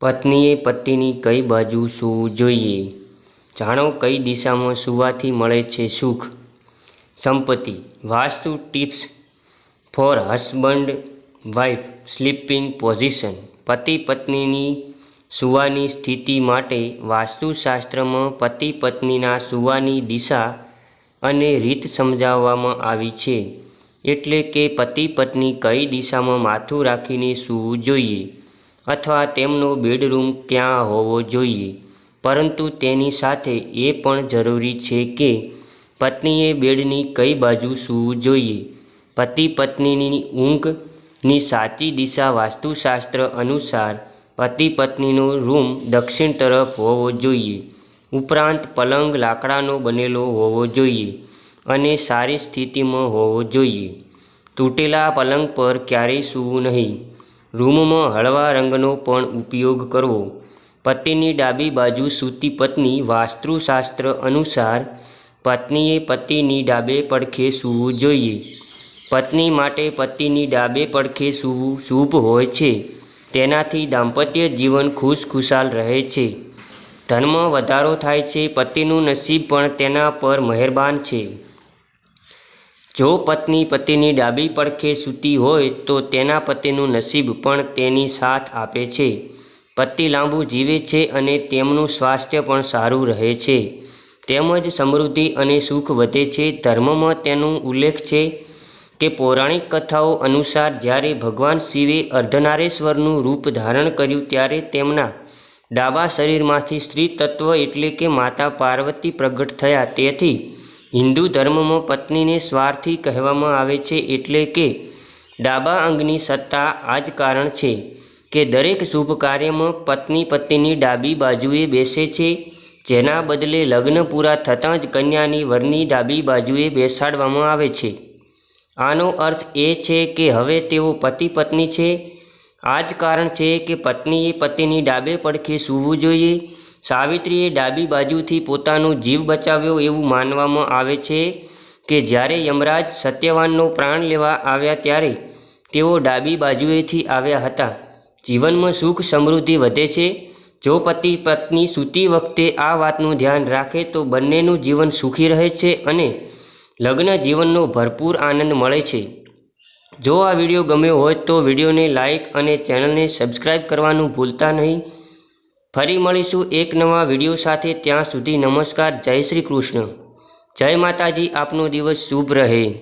પત્નીએ પતિની કઈ બાજુ સૂવું જોઈએ? જાણો કઈ દિશામાં સૂવાથી મળે છે સુખ? સંપત્તિ, vastu, tips. For husband wife sleeping position. પતિ પત્નીની સૂવાની સ્થિતિ માટે વાસ્તુશાસ્ત્રમાં પતિ પત્નીના સૂવાની દિશા અને રીત સમજાવવામાં આવી છે. એટલે કે પતિ પત્ની કઈ દિશામાં માથું રાખીને સૂવું જોઈએ? અથવા તેમનો બેડરૂમ ક્યાં હોવો જોઈએ. પરંતુ તેની સાથે એ પણ જરૂરી છે કે પત્નીએ બેડની કઈ બાજુ સૂવું જોઈએ. પતિ પત્નીની ઊંઘની સાચી દિશા વાસ્તુશાસ્ત્ર અનુસાર પતિ પત્નીનો રૂમ દક્ષિણ તરફ હોવો જોઈએ. ઉપરાંત પલંગ લાકડાનો બનેલો હોવો જોઈએ અને સારી સ્થિતિમાં હોવો જોઈએ. તૂટેલા પલંગ પર ક્યારેય સૂવું નહીં. રૂમમાં હળવા રંગનો પણ ઉપયોગ કરવો. પતિની ડાબી બાજુ સૂતી પત્ની વાસ્તુશાસ્ત્ર અનુસાર પત્નીએ પતિની ડાબે પડખે સૂવું જોઈએ. પત્ની માટે પતિની ડાબે પડખે સૂવું શુભ હોય છે. તેનાથી દાંપત્ય જીવન ખુશખુશાલ રહે છે. ધનમાં વધારો થાય છે. પતિનું નસીબ પણ તેના પર મહેરબાન છે. જો પત્ની પતિની ડાબી પડખે સૂતી હોય તો તેના પતિનું નસીબ પણ તેની સાથ આપે છે. પતિ લાંબુ જીવે છે અને તેમનું સ્વાસ્થ્ય પણ સારું રહે છે. તેમજ સમૃદ્ધિ અને સુખ વધે છે. ધર્મમાં તેનો ઉલ્લેખ છે કે પૌરાણિક કથાઓ અનુસાર જ્યારે ભગવાન શિવે અર્ધનારેશ્વરનું રૂપ ધારણ કર્યું ત્યારે તેમના ડાબા શરીરમાંથી સ્ત્રી તત્વ એટલે કે માતા પાર્વતી પ્રગટ થયા. તેથી હિન્દુ ધર્મમાં પત્નીને સ્વાર્થી કહેવામાં આવે છે એટલે કે ડાબા અંગની સત્તા આ જ કારણ છે કે દરેક શુભ કાર્યમાં પત્ની પતિની ડાબી બાજુએ બેસે છે, જેના બદલે લગ્ન પૂરા થતાં જ કન્યાની વરની ડાબી બાજુએ બેસાડવામાં આવે છે. આનો અર્થ એ છે કે હવે તેઓ પતિ પત્ની છે. આ જ કારણ છે કે પત્નીએ પતિની ડાબે પડખે સૂવું જોઈએ સાવિત્રીએ ડાબી બાજુથી પોતાનો જીવ બચાવ્યો એવું માનવામાં આવે છે કે જ્યારે યમરાજ સત્યવાનનો પ્રાણ લેવા આવ્યા ત્યારે તેઓ ડાબી બાજુએથી આવ્યા હતા. જીવનમાં સુખ સમૃદ્ધિ વધે છે. જો પતિ પત્ની સૂતી વખતે આ વાતનું ધ્યાન રાખે તો બંનેનું જીવન સુખી રહે છે અને લગ્ન જીવનનો ભરપૂર આનંદ મળે છે. જો આ વીડિયો ગમ્યો હોય તો વિડીયોને લાઇક અને ચેનલને સબસ્ક્રાઈબ કરવાનું ભૂલતા નહીં. ફરી મળીશું એક નવા વીડિયો સાથે ત્યાં સુધી નમસ્કાર, જય શ્રી કૃષ્ણ. જય માતાજી, આપનો દિવસ શુભ રહે.